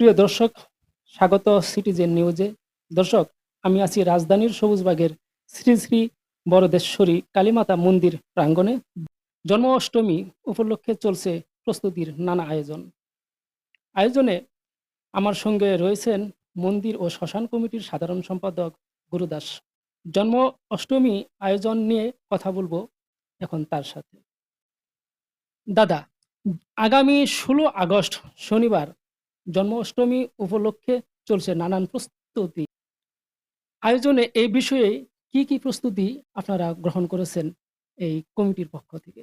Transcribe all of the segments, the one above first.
প্রিয় দর্শক, স্বাগত সিটিজেন নিউজে দর্শক, আমি আছি রাজধানীর সবুজবাগের শ্রী শ্রী বরদেশ্বরী কালীমাতা মন্দির প্রাঙ্গণে। জন্ম অষ্টমী উপলক্ষে চলছে প্রস্তুতির নানা আয়োজন। আয়োজনে আমার সঙ্গে রয়েছেন মন্দির ও শ্মশান কমিটির সাধারণ সম্পাদক গুরুদাস। জন্ম অষ্টমী আয়োজন নিয়ে কথা বলব এখন তার সাথে। দাদা, আগামী ষোলো আগস্ট শনিবার জন্মাষ্টমী উপলক্ষে চলছে নানান প্রস্তুতি। আয়োজনে এই বিষয়ে কি কি প্রস্তুতি আপনারা গ্রহণ করেছেন এই কমিটির পক্ষ থেকে?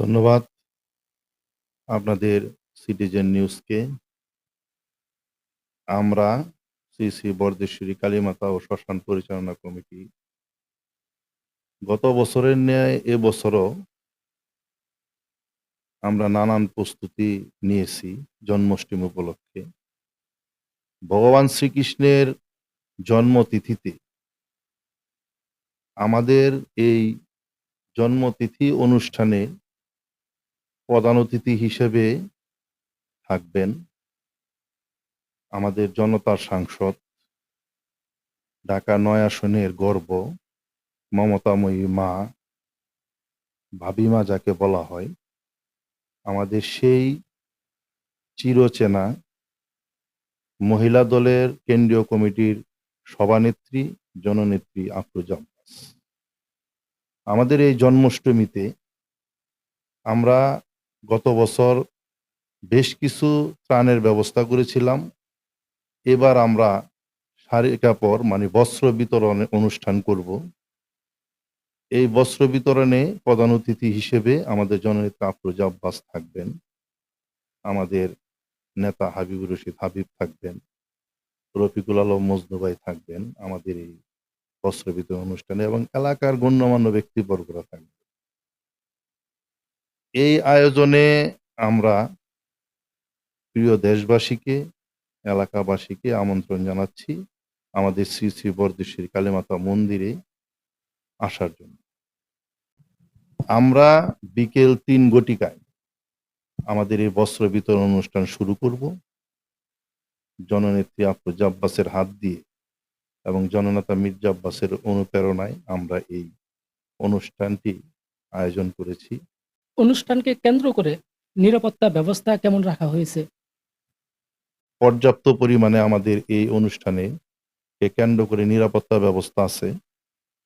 ধন্যবাদ আপনাদের সিটিজেন নিউজকে আমরা শ্রী শ্রী বরদেশ্বরী কালীমাতা ও শ্মশান পরিচালনা কমিটি গত বছরের ন্যায় এবছরও আমরা নানান প্রস্তুতি নিয়েছি জন্মাষ্টমী উপলক্ষে। ভগবান শ্রীকৃষ্ণের জন্মতিথিতে আমাদের এই জন্মতিথি অনুষ্ঠানে প্রধান অতিথি হিসেবে থাকবেন আমাদের জনতার সাংসদ ঢাকা নয় আসনের গর্ব মমতাময়ী মা ভাবিমা যাকে বলা হয়। আমাদের সেই চিরচেনা মহিলা দলের কেন্দ্রীয় কমিটির সভানেত্রী, জননেত্রী আফরোজা আব্বাস। আমাদের এই জন্মাষ্টমীতে আমরা গত বছর বেশ কিছু ত্রাণের ব্যবস্থা করেছিলাম। এবার আমরা শাড়ি কাপড় মানে বস্ত্র বিতরণ অনুষ্ঠান করব। এই বস্ত্র বিতরণে প্রধান অতিথি হিসেবে আমাদের জননেতা আফরোজা আব্বাস থাকবেন, আমাদের নেতা হাবিবুর রশিদ হাবিব থাকবেন, রফিকুল আলম মজনুবাই থাকবেন, আমাদের এই বস্ত্র বিতরণ অনুষ্ঠানে এবং এলাকার গণ্যমান্য ব্যক্তিবর্গরা থাকবেন। এই আয়োজনে আমরা প্রিয় দেশবাসীকে, এলাকাবাসীকে আমন্ত্রণ জানাচ্ছি আমাদের শ্রী শ্রী বরদেশ্বরী কালীমাতা মন্দিরে আসার জন্য। আমরা বিকেল তিন গটিকায় আমাদের এই বস্ত্র বিতরণ অনুষ্ঠান শুরু করব। জননেত্রী আফরোজা আব্বাসের হাত দিয়ে এবং জননেতা মির্জা আব্বাসের অনুপ্রেরণায় আমরা এই অনুষ্ঠানটি আয়োজন করেছি। অনুষ্ঠানকে কেন্দ্র করে নিরাপত্তা ব্যবস্থা কেমন রাখা হয়েছে? পর্যাপ্ত পরিমাণে আমাদের এই অনুষ্ঠানে কেন্দ্র করে নিরাপত্তা ব্যবস্থা আছে।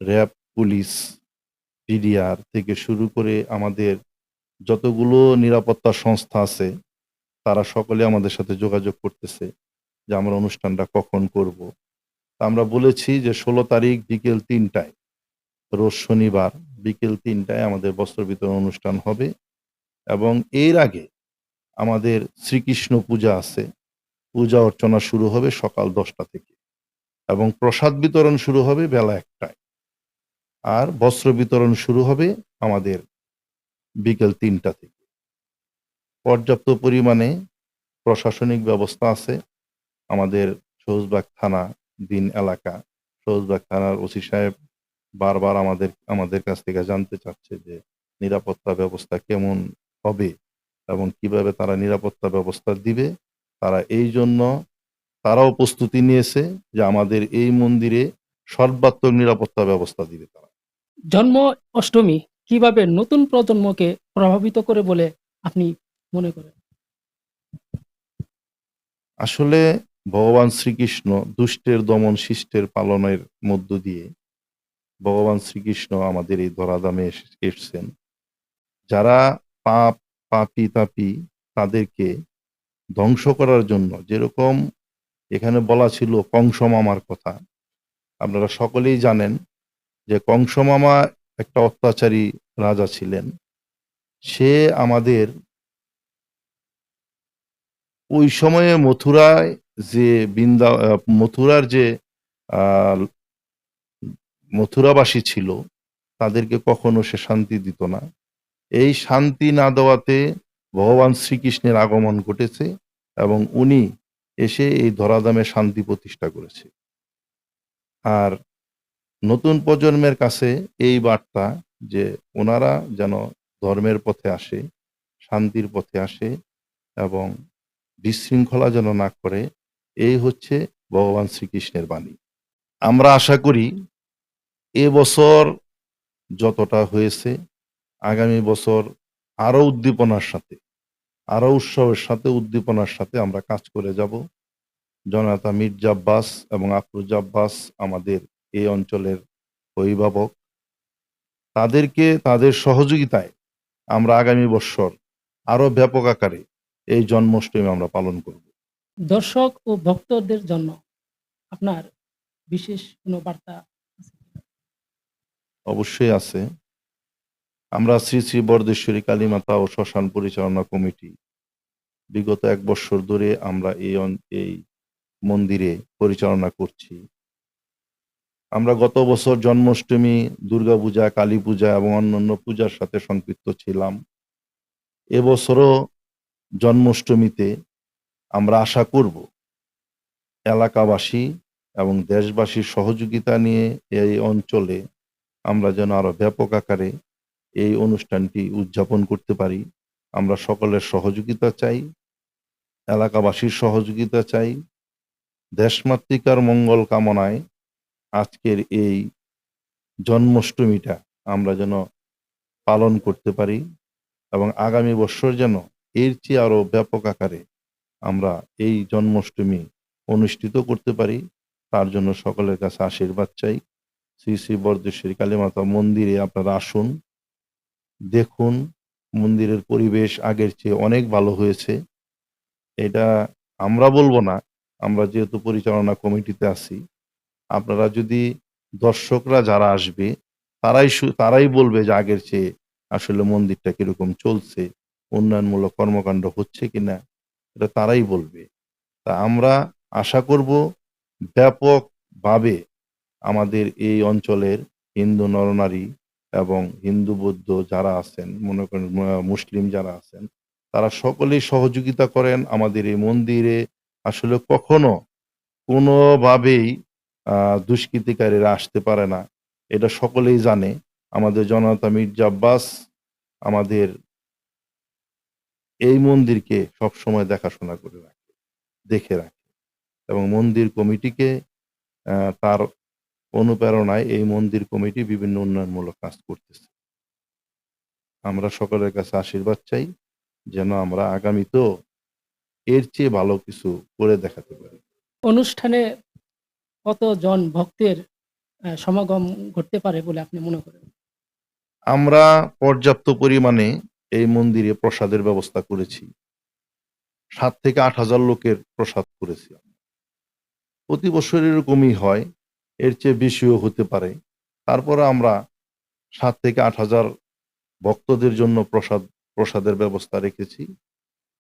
র্যাব পুলিশ পিডিআর থেকে শুরু করে আমাদের যতগুলো নিরাপত্তা সংস্থা আছে, তারা সকলে আমাদের সাথে যোগাযোগ করতেছে যে আমরা অনুষ্ঠানটা কখন করব। তা আমরা বলেছি যে ষোলো তারিখ বিকেল তিনটায়, রোজ শনিবার বিকেল তিনটায় আমাদের বস্ত্র বিতরণ অনুষ্ঠান হবে এবং এর আগে আমাদের শ্রীকৃষ্ণ পূজা আছে, পূজা অর্চনা শুরু হবে সকাল দশটা থেকে এবং প্রসাদ বিতরণ শুরু হবে বেলা একটায়। আর বস্ত্র বিতরণ শুরু হবে আমাদের বিকেল তিনটা থেকে। পর্যাপ্ত পরিমাণে প্রশাসনিক ব্যবস্থা আছে। আমাদের সহজবাগ থানা দিন এলাকা, সহজবাগ থানার ওসি সাহেব বারবার আমাদের আমাদের কাছ থেকে জানতে চাচ্ছে যে নিরাপত্তা ব্যবস্থা কেমন হবে এবং কীভাবে তারা নিরাপত্তা ব্যবস্থা দিবে। তারা এই জন্য, তারাও প্রস্তুতি নিয়েছে যে আমাদের এই মন্দিরে সর্বাত্মক নিরাপত্তা ব্যবস্থা দিবে তারা। জন্ম অষ্টমী কীভাবে নতুন প্রজন্মকে প্রভাবিত করে বলে আপনি মনে করেন? আসলে ভগবান শ্রীকৃষ্ণ দুষ্টের দমন শিষ্টের পালনের মধ্য দিয়ে ভগবান শ্রীকৃষ্ণ আমাদের এই ধরাধামে এসে- এসেছেন। যারা পাপ, পাপি, তাপি তাদেরকে ধ্বংস করার জন্য যেরকম এখানে বলা ছিল কংস মামার কথা, আপনারা সকলেই জানেন যে কংস মামা একটা অত্যাচারী রাজা ছিলেন, সে আমাদের ওই সময়ে মথুরায় যে বৃন্দা, মথুরার যে মথুরাবাসী ছিল, তাদেরকে কখনো সে শান্তি দিত না। এই শান্তি না দেওয়াতে ভগবান শ্রীকৃষ্ণের আগমন ঘটেছে এবং উনি এসে এই ধরাধামে শান্তি প্রতিষ্ঠা করেছে। আর নতুন প্রজন্মের কাছে এই বার্তা যে ওনারা যেন ধর্মের পথে আসে, শান্তির পথে আসে এবং বিশৃঙ্খলা যেন না করে, এই হচ্ছে ভগবান শ্রীকৃষ্ণের বাণী। আমরা আশা করি এ বছর যতটা হয়েছে, আগামী বছর আরও উদ্দীপনার সাথে, আরও উৎসবের সাথে উদ্দীপনার সাথে আমরা কাজ করে যাব। জনতা মির্জা আব্বাস এবং আফরুজ আব্বাস আমাদের এই অঞ্চলের অভিভাবক তাদেরকে তাদের সহযোগিতায় আমরা আগামী বছর আরও ব্যাপক আকারে এই জন্মাষ্টমী আমরা পালন করব। দর্শক ও ভক্তদের জন্য আপনার বিশেষ কোনো বার্তা অবশ্যই আছে। আমরা শ্রী শ্রী বরদেশ্বরী কালীমাতা ও শ্মশান পরিচালনা কমিটি বিগত এক বছর ধরে আমরা এই এই মন্দিরে পরিচালনা করছি। আমরা গত বছর জন্মাষ্টমী দুর্গাপূজা কালী পূজা এবং অন্যান্য পূজার সাথে সম্পৃক্ত ছিলাম। এবছরও জন্মাষ্টমীতে আমরা আশা করব, এলাকাবাসী এবং দেশবাসীর সহযোগিতা নিয়ে এই অঞ্চলে আমরা যেন আরও ব্যাপক আকারে এই অনুষ্ঠানটি উদযাপন করতে পারি। আমরা সকলের সহযোগিতা চাই, এলাকাবাসীর সহযোগিতা চাই, দেশমাতৃকার মঙ্গল কামনায় আজকের এই জন্মাষ্টমীটা আমরা যেন পালন করতে পারি এবং আগামী বছর যেন এর চেয়ে আরও ব্যাপক আকারে আমরা এই জন্মাষ্টমী অনুষ্ঠিত করতে পারি। তার জন্য সকলের কাছে আশীর্বাদ চাই। শ্রী শ্রী বরদেশ্বরী কালীমাতা মন্দিরে আপনারা আসুন। দেখুন, মন্দিরের পরিবেশ আগের চেয়ে অনেক ভালো হয়েছে। এটা আমরা বলব না, আমরা যেহেতু পরিচালনা কমিটিতে আছি। আপনারা যদি দর্শকরা যারা আসবে, তারাই তারাই বলবে যে আগের চেয়ে আসলে মন্দিরটা কীরকম চলছে, উন্নয়নমূলক কর্মকাণ্ড হচ্ছে কিনা, এটা তারাই বলবে। তা আমরা আশা করব ব্যাপকভাবে আমাদের এই অঞ্চলের হিন্দু নরনারী এবং হিন্দু বৌদ্ধ যারা আছেন, মনে করেন মুসলিম যারা আছেন, তারা সকলেই সহযোগিতা করেন আমাদের এই মন্দিরে। আসলে কখনো কোনোভাবেই দুষ্কৃতিকারীরা আসতে পারে না। এটা সকলেই জানে। আমাদের জনতা মির্জা আব্বাস আমাদের এই মন্দিরকে সবসময় দেখাশোনা করে রাখে, দেখে রাখে এবং মন্দির কমিটিকে তার অনুপ্রেরণায় এই মন্দির কমিটি বিভিন্ন উন্নয়নমূলক কাজ করতেছে। আমরা সকলের কাছে আশীর্বাদ চাই যেন আমরা আগামীতেও এর চেয়ে ভালো কিছু করে দেখাতে পারি। অনুষ্ঠানে কতজন ভক্তের সমাগম ঘটতে পারে বলে আপনি মনে করেন? আমরা পর্যাপ্ত পরিমাণে এই মন্দিরে প্রসাদের ব্যবস্থা করেছি। সাত থেকে আট হাজার লোকের প্রসাদ করেছি প্রতি বছর এরকমই হয়, এর চেয়ে বেশিও হতে পারে। তারপরে আমরা সাত থেকে আট হাজার ভক্তদের জন্য প্রসাদ, প্রসাদের ব্যবস্থা রেখেছি।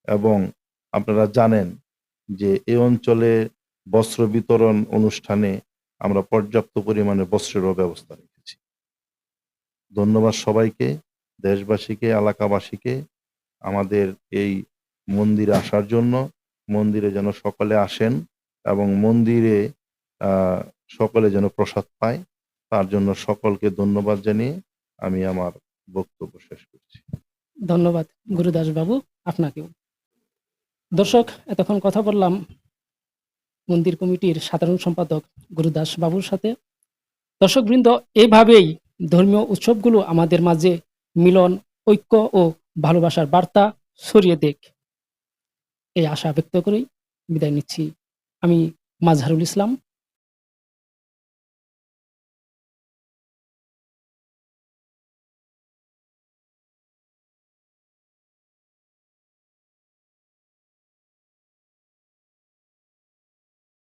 এবং আপনারা জানেন যে এই অঞ্চলে বস্ত্র বিতরণ অনুষ্ঠানে আমরা পর্যাপ্ত পরিমাণে বস্ত্রেরও ব্যবস্থা রেখেছি। ধন্যবাদ সবাইকে, দেশবাসীকে, এলাকাবাসীকে আমাদের এই মন্দিরে আসার জন্য। মন্দিরে যেন সকলে আসেন এবং মন্দিরে সকলে যেন প্রসাদ পায়, তার জন্য সকলকে ধন্যবাদ জানিয়ে আমি আমার বক্তব্য শেষ করছি। ধন্যবাদ গুরুদাস বাবু আপনাকেও। দর্শক, এতক্ষণ কথা বললাম। মন্দির কমিটির সাধারণ সম্পাদক গুরুদাস বাবুর সাথে। দর্শকবৃন্দ, এভাবেই ধর্মীয় উৎসবগুলো আমাদের মাঝে মিলন, ঐক্য ও ভালোবাসার বার্তা ছড়িয়ে দেখ। এই আশা ব্যক্ত করেই বিদায় নিচ্ছি। আমি মাজহারুল ইসলাম।